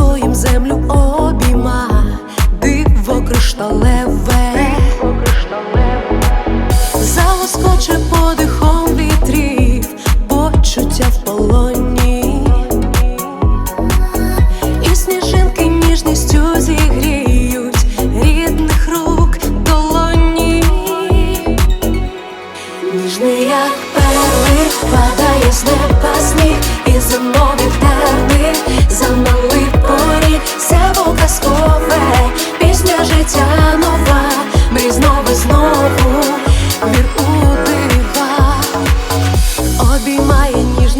своїм землю обійма, диво кришталеве, залоскоче подихом вітрів, почуття в полоні, і сніжинки ніжністю зігріють рідних рук долоні, ніжний як перли падає з неба сніг і зимові терни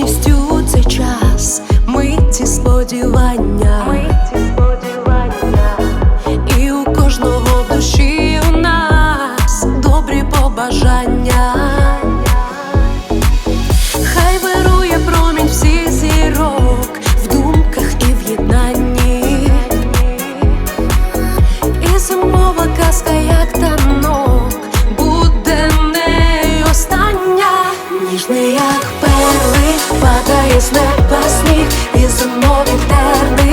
ніжністю цей час, миті сподівання, і у кожного в душі у нас добрі побажання. Хай вирує промінь всіх зірок в думках і в єднанні. І зимова казка, як танок, Ніжний, як перли, падає з неба сніг, і зимові терни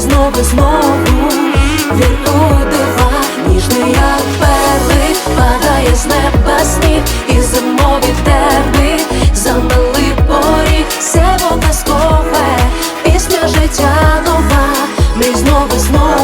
і знов і знову. Він у дива, ніжний як перли, падає з неба і зимові терни. Замали поріг, все воно казкове, пісня життя нова, мрій знов знову.